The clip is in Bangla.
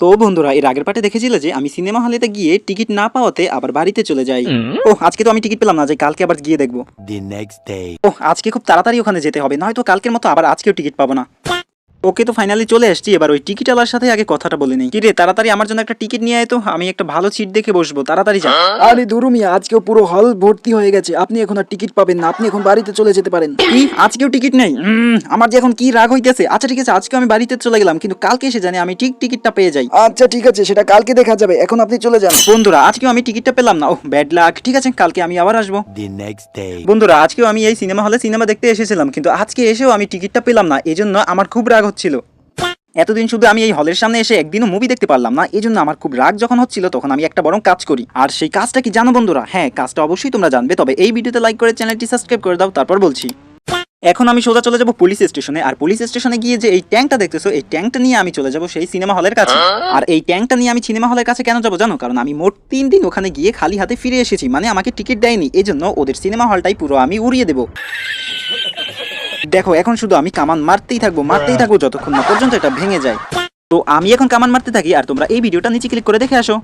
তো বন্ধুরা এর আগের পাটে দেখেছিলে যে আমি সিনেমা হলেতে গিয়ে টিকিট না পাওয়াতে আবার বাড়িতে চলে যাই। ও আজকে তো আমি টিকিট পেলাম না যে কালকে আবার গিয়ে দেখব। The ও আজকে খুব তাড়াতাড়ি ওখানে যেতে হবে নয়তো কালকের মতো আবার আজকেও টিকিট পাবো না। ওকে তো ফাইনালি চলে এসেছি এবার ওই টিকিট আলার সাথে আগে কথাটা বলে নেই। কিরে তাড়াতাড়ি আমার জন্য একটা টিকিট নিয়ে আয় তো আমি একটা ভালো সিট দেখে বসবো। তাড়াতাড়ি যা। আরে দুরুমিয়া আজকেও পুরো হল ভর্তি হয়ে গেছে। আপনি এখন আর টিকিট পাবেন না আপনি এখন বাড়িতে চলে যেতে পারেন। কি? আজকেও টিকিট নেই? আমার যে এখন কি রাগ হইতেছে। আচ্ছা ঠিক আছে আজকে আমি বাড়িতে চলে গেলাম কিন্তু কালকে এসে জানি আমি ঠিক টিকিটটা পেয়ে যাই। আচ্ছা ঠিক আছে সেটা কালকে দেখা যাবে। এখন আপনি চলে যান। বন্ধুরা আজকেও আমি টিকিটটা পেলাম না। ও ব্যাড লাক ঠিক আছে কালকে আমি আবার আসব. বন্ধুরা আজকেও আমি এই সিনেমা হলে সিনেমা দেখতে এসেছিলাম কিন্তু আজকে এসেও আমি টিকিটটা পেলাম না। এজন্য আমার খুব রাগ হচ্ছিল। এতদিন শুধু আমি এই হলের সামনে এসে একদিনও মুভি দেখতে পারলাম না এই জন্য আমার খুব রাগ যখন হচ্ছিল তখন আমি একটা বরং কাজ করি। আর সেই কাজটা কি জানো বন্ধুরা? হ্যাঁ কাজটা অবশ্যই তোমরা জানবে, তবে এই ভিডিওতে লাইক করে চ্যানেলটি সাবস্ক্রাইব করে দাও, তারপর বলছি। এখন আমি সোজা চলে যাব পুলিশ স্টেশনে আর পুলিশ স্টেশনে গিয়ে যে এই ট্যাঙ্কটা দেখতেছো, এই ট্যাঙ্কটা নিয়ে আমি চলে যাব সেই সিনেমা হলের কাছে। আর এই ট্যাঙ্কটা নিয়ে আমি সিনেমা হলের কাছে কেন যাব জানো? কারণ আমি মোট তিন দিন ওখানে গিয়ে খালি হাতে ফিরে এসেছি মানে আমাকে টিকিট দেয়নি এই জন্য ওদের সিনেমা হলটাই পুরো আমি উড়িয়ে দেবো। দেখো এখন শুধু আমি কামান মারতেই থাকব মারতেই থাকব যতক্ষণ না পর্যন্ত এটা ভেঙে যায়। তো আমি এখন কামান মারতে থাকি আর তোমরা এই ভিডিওটা নিচে ক্লিক করে দেখে আসো।